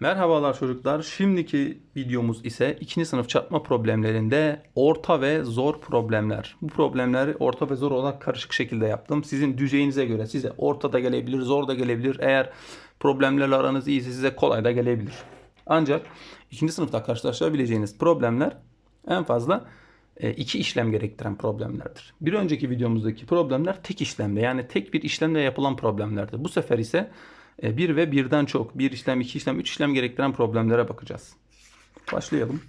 Merhabalar çocuklar. Şimdiki videomuz ise ikinci sınıf çarpma problemlerinde orta ve zor problemler. Bu problemleri orta ve zor olarak karışık şekilde yaptım. Sizin düzeyinize göre size orta da gelebilir, zor da gelebilir. Eğer problemlerle aranız iyiyse size kolay da gelebilir. Ancak ikinci sınıfta karşılaşabileceğiniz problemler en fazla e, iki işlem gerektiren problemlerdir. Bir önceki videomuzdaki problemler tek işlemle yani tek bir işlemle yapılan problemlerdi. Bu sefer ise bir ve birden çok, bir işlem, iki işlem, üç işlem gerektiren problemlere bakacağız. Başlayalım.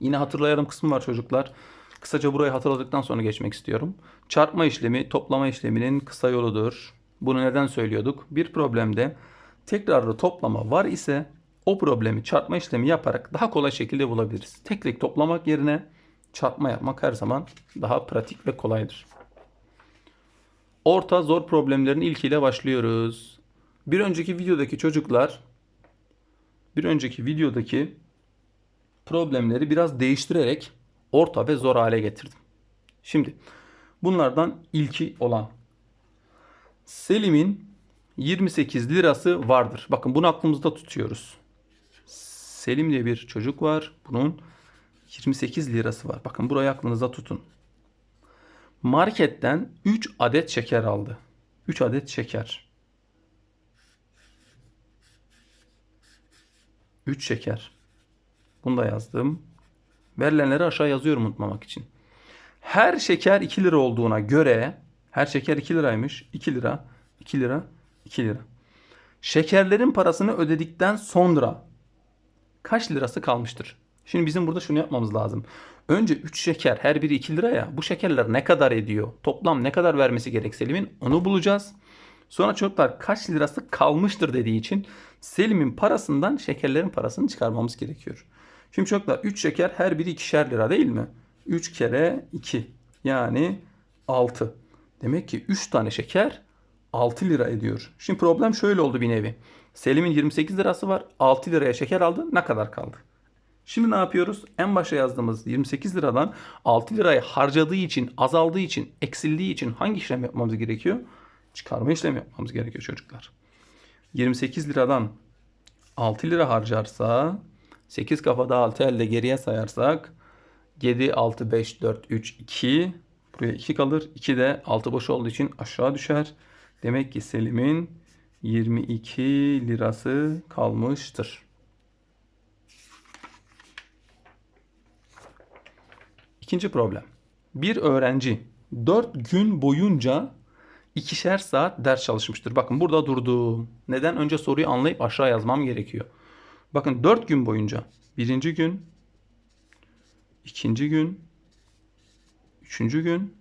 Yine hatırlayalım kısmı var çocuklar. Kısaca burayı hatırladıktan sonra geçmek istiyorum. Çarpma işlemi toplama işleminin kısa yoludur. Bunu neden söylüyorduk? Bir problemde tekrarlı toplama var ise o problemi çarpma işlemi yaparak daha kolay şekilde bulabiliriz. Tek tek toplamak yerine çarpma yapmak her zaman daha pratik ve kolaydır. Orta zor problemlerin ilkiyle başlıyoruz. Bir önceki videodaki çocuklar bir önceki videodaki problemleri biraz değiştirerek orta ve zor hale getirdim. Şimdi bunlardan ilki olan Selim'in 28 lirası vardır. Bakın bunu aklımızda tutuyoruz. Selim diye bir çocuk var. Bunun 28 lirası var. Bakın burayı aklınızda tutun. Marketten 3 adet şeker aldı. 3 adet şeker. 3 şeker. Bunu da yazdım. Verilenleri aşağı yazıyorum unutmamak için. Her şeker 2 lira olduğuna göre her şeker 2 liraymış. 2 lira, 2 lira, 2 lira. Şekerlerin parasını ödedikten sonra kaç lirası kalmıştır? Şimdi bizim burada şunu yapmamız lazım. Önce 3 şeker her biri 2 lira ya. Bu şekerler ne kadar ediyor? Toplam ne kadar vermesi gerek Selim'in? Onu bulacağız. Sonra çocuklar kaç lirası kalmıştır dediği için Selim'in parasından şekerlerin parasını çıkarmamız gerekiyor. Şimdi çocuklar 3 şeker her biri 2'şer lira değil mi? 3 kere 2 yani 6. Demek ki 3 tane şeker 6 lira ediyor. Şimdi problem şöyle oldu bir nevi. Selim'in 28 lirası var. 6 liraya şeker aldı. Ne kadar kaldı? Şimdi ne yapıyoruz? En başa yazdığımız 28 liradan 6 lirayı harcadığı için, azaldığı için, eksildiği için hangi işlem yapmamız gerekiyor? Çıkarma işlemi yapmamız gerekiyor çocuklar. 28 liradan 6 lira harcarsa 8 kafada 6 elde geriye sayarsak 7, 6, 5, 4, 3, 2 buraya 2 kalır. 2 de 6 boş olduğu için aşağı düşer. Demek ki Selim'in 22 lirası kalmıştır. İkinci problem. Bir öğrenci 4 gün boyunca ikişer saat ders çalışmıştır. Bakın burada durdum. Neden? Önce soruyu anlayıp aşağı yazmam gerekiyor. Bakın 4 gün boyunca. Birinci gün, ikinci gün, üçüncü gün,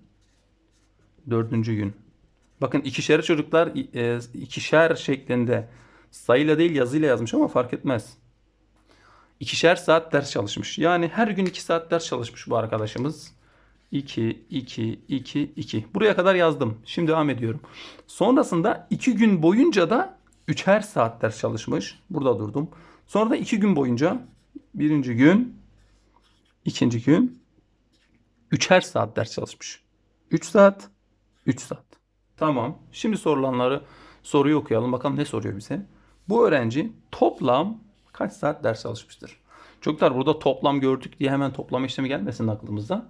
dördüncü gün. Bakın ikişer çocuklar e, ikişer şeklinde sayıyla değil yazıyla yazmış ama fark etmez. İkişer saat ders çalışmış. Yani her gün 2 saat ders çalışmış bu arkadaşımız. 2, 2, 2, 2. Buraya kadar yazdım. Şimdi devam ediyorum. Sonrasında 2 gün boyunca da 3'er saat ders çalışmış. Burada durdum. Sonra da 2 gün boyunca birinci gün, ikinci gün 3'er saat ders çalışmış. 3 saat, 3 saat. Tamam. Şimdi sorulanları soruyu okuyalım. Bakalım ne soruyor bize. Bu öğrenci toplam kaç saat ders çalışmıştır? Çocuklar burada toplam gördük diye hemen toplama işlemi gelmesin aklımıza.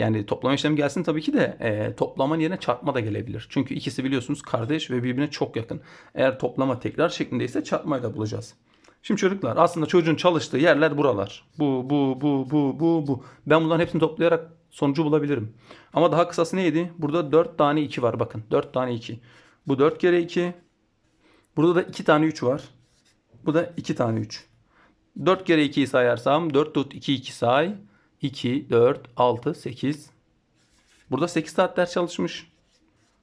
Yani toplama işlemi gelsin tabii ki de e, toplamanın yerine çarpma da gelebilir. Çünkü ikisi biliyorsunuz kardeş ve birbirine çok yakın. Eğer toplama tekrar şeklindeyse çarpmayı da bulacağız. Şimdi çocuklar aslında çocuğun çalıştığı yerler buralar. Bu, bu, bu, bu, bu, bu. Ben bunların hepsini toplayarak sonucu bulabilirim. Ama daha kısası neydi? Burada 4 tane 2 var bakın. 4 tane 2. Bu 4 kere 2. Burada da 2 tane 3 var. Bu da 2 tane 3. 4 kere 2'yi sayarsam 4 tut 2 2 say. 2, 4, 6, 8. Burada 8 saat ders çalışmış.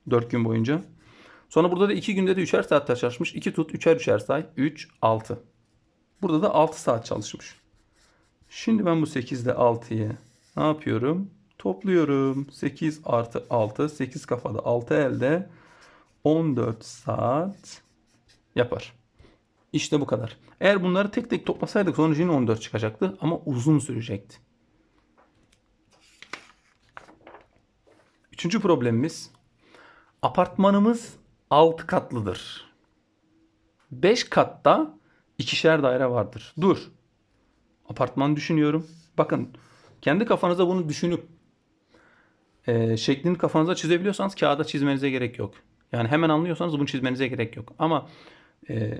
4 gün boyunca. Sonra burada da 2 günde de 3'er saat ders çalışmış. 2 tut 3'er 3'er say. 3, 6. Burada da 6 saat çalışmış. Şimdi ben bu 8 ile 6'yı ne yapıyorum? Topluyorum. 8 artı 6. 8 kafada 6 elde. 14 saat yapar. İşte bu kadar. Eğer bunları tek tek toplasaydık sonucu yine 14 çıkacaktı ama uzun sürecekti. Üçüncü problemimiz apartmanımız 6 katlıdır. 5 katta ikişer daire vardır. Dur. Apartman düşünüyorum. Bakın kendi kafanıza bunu düşünüp e, şeklini kafanıza çizebiliyorsanız kağıda çizmenize gerek yok. Yani hemen anlıyorsanız bunu çizmenize gerek yok. Ama e,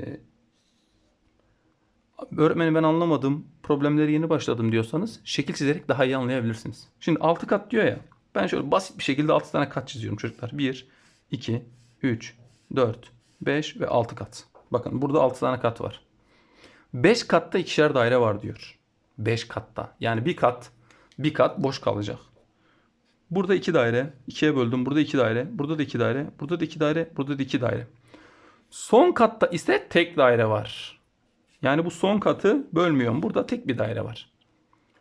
öğretmenim ben anlamadım, problemleri yeni başladım diyorsanız şekil çizerek daha iyi anlayabilirsiniz. Şimdi 6 kat diyor ya. Ben şöyle basit bir şekilde 6 tane kat çiziyorum çocuklar. 1, 2, 3, 4, 5 ve 6 kat. Bakın burada 6 tane kat var. 5 katta ikişer daire var diyor. 5 katta. Yani bir kat, bir kat boş kalacak. Burada iki daire. ikiye böldüm. Burada iki daire. Burada da iki daire. Burada da iki daire. Burada da iki daire. Son katta ise tek daire var. Yani bu son katı bölmüyorum. Burada tek bir daire var.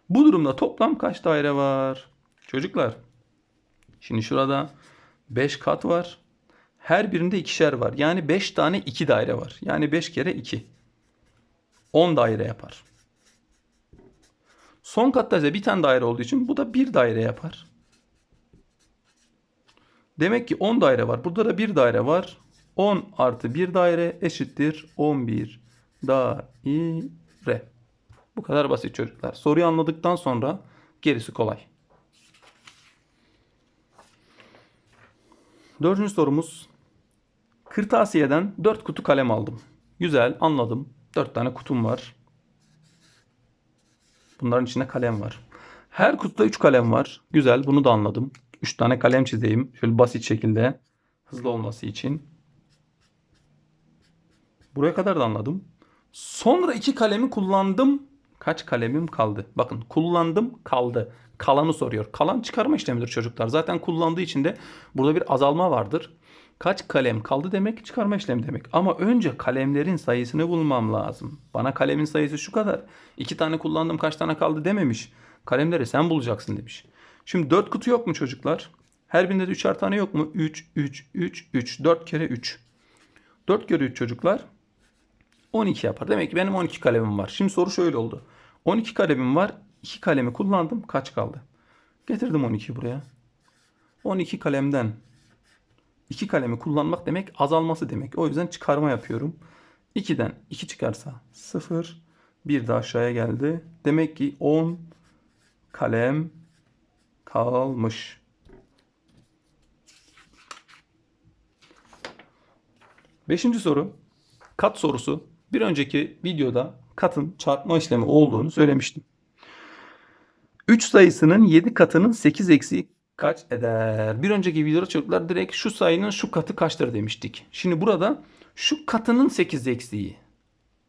Bu durumda toplam kaç daire var? Çocuklar. Şimdi şurada 5 kat var. Her birinde ikişer var. Yani 5 tane 2 daire var. Yani 5 kere 2. 10 daire yapar. Son katta ise bir tane daire olduğu için bu da bir daire yapar. Demek ki 10 daire var. Burada da bir daire var. 10 artı 1 daire eşittir 11 daire. Bu kadar basit çocuklar. Soruyu anladıktan sonra gerisi kolay. Dördüncü sorumuz. Kırtasiye'den 4 kutu kalem aldım. Güzel anladım. 4 tane kutum var. Bunların içinde kalem var. Her kutuda 3 kalem var. Güzel bunu da anladım. 3 tane kalem çizeyim. Şöyle basit şekilde. Hızlı olması için. Buraya kadar da anladım. Sonra iki kalemi kullandım. Kaç kalemim kaldı? Bakın kullandım kaldı. Kalanı soruyor. Kalan çıkarma işlemidir çocuklar. Zaten kullandığı için de burada bir azalma vardır. Kaç kalem kaldı demek çıkarma işlemi demek. Ama önce kalemlerin sayısını bulmam lazım. Bana kalemin sayısı şu kadar. İki tane kullandım kaç tane kaldı dememiş. Kalemleri sen bulacaksın demiş. Şimdi 4 kutu yok mu çocuklar? Her birinde de 3'er tane yok mu? 3, 3, 3, 3. 4 kere 3. 4 kere 3 çocuklar 12 yapar. Demek ki benim 12 kalemim var. Şimdi soru şöyle oldu. 12 kalemim var. 2 kalemi kullandım. Kaç kaldı? Getirdim 12'yi buraya. 12 kalemden 2 kalemi kullanmak demek azalması demek. O yüzden çıkarma yapıyorum. 2'den 2 çıkarsa 0. 1 de aşağıya geldi. Demek ki 10 kalem kalmış. Beşinci soru. Kat sorusu. Bir önceki videoda katın çarpma işlemi olduğunu söylemiştim. 3 sayısının 7 katının 8 eksiği kaç eder? Bir önceki videoda çocuklar direkt şu sayının şu katı kaçtır demiştik. Şimdi burada şu katının 8 eksiği.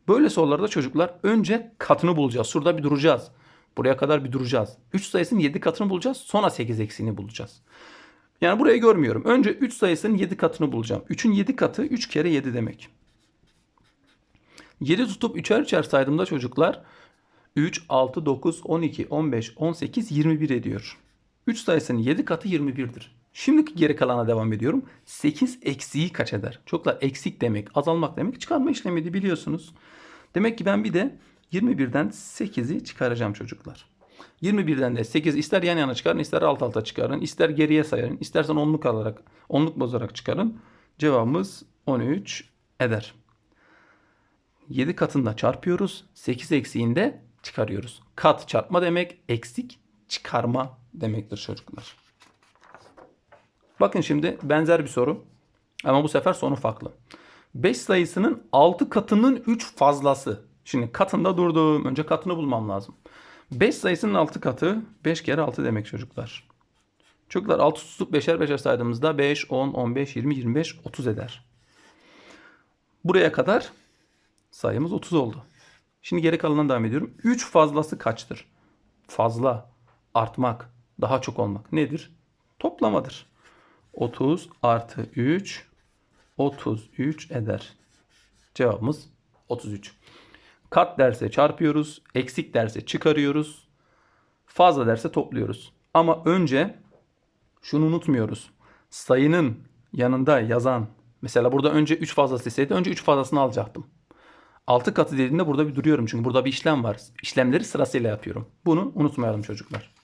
Böyle sorularda çocuklar önce katını bulacağız. Şurada bir duracağız. Buraya kadar bir duracağız. 3 sayısının 7 katını bulacağız. Sonra 8 eksiğini bulacağız. Yani burayı görmüyorum. Önce 3 sayısının 7 katını bulacağım. 3'ün 7 katı 3 kere 7 demek. 7 tutup 3'er 3'er saydığımda çocuklar 3, 6, 9, 12, 15, 18, 21 ediyor. 3 sayısının 7 katı 21'dir. Şimdiki geri kalana devam ediyorum. 8 eksiği kaç eder? Çocuklar eksik demek, azalmak demek çıkarma işlemiydi biliyorsunuz. Demek ki ben bir de 21'den 8'i çıkaracağım çocuklar. 21'den de 8 ister yan yana çıkarın, ister alt alta çıkarın, ister geriye sayın, istersen onluk alarak, onluk bozarak çıkarın. Cevabımız 13 eder. 7 katında çarpıyoruz. 8 eksiğinde çıkarıyoruz. Kat çarpma demek, eksik çıkarma demektir çocuklar. Bakın şimdi benzer bir soru. Ama bu sefer sonu farklı. 5 sayısının 6 katının 3 fazlası. Şimdi katında durdum. Önce katını bulmam lazım. 5 sayısının 6 katı 5 kere 6 demek çocuklar. Çocuklar 6 tutup 5'er 5'er saydığımızda 5, 10, 15, 20, 25, 30 eder. Buraya kadar sayımız 30 oldu. Şimdi geri kalanına devam ediyorum. 3 fazlası kaçtır? Fazla, artmak, daha çok olmak nedir? Toplamadır. 30 artı 3 33 eder. Cevabımız 33. Kat derse çarpıyoruz, eksik derse çıkarıyoruz, fazla derse topluyoruz. Ama önce şunu unutmuyoruz. Sayının yanında yazan mesela burada önce 3 fazlası deseydi önce 3 fazlasını alacaktım. 6 katı dediğinde burada bir duruyorum çünkü burada bir işlem var. İşlemleri sırasıyla yapıyorum. Bunu unutmayalım çocuklar.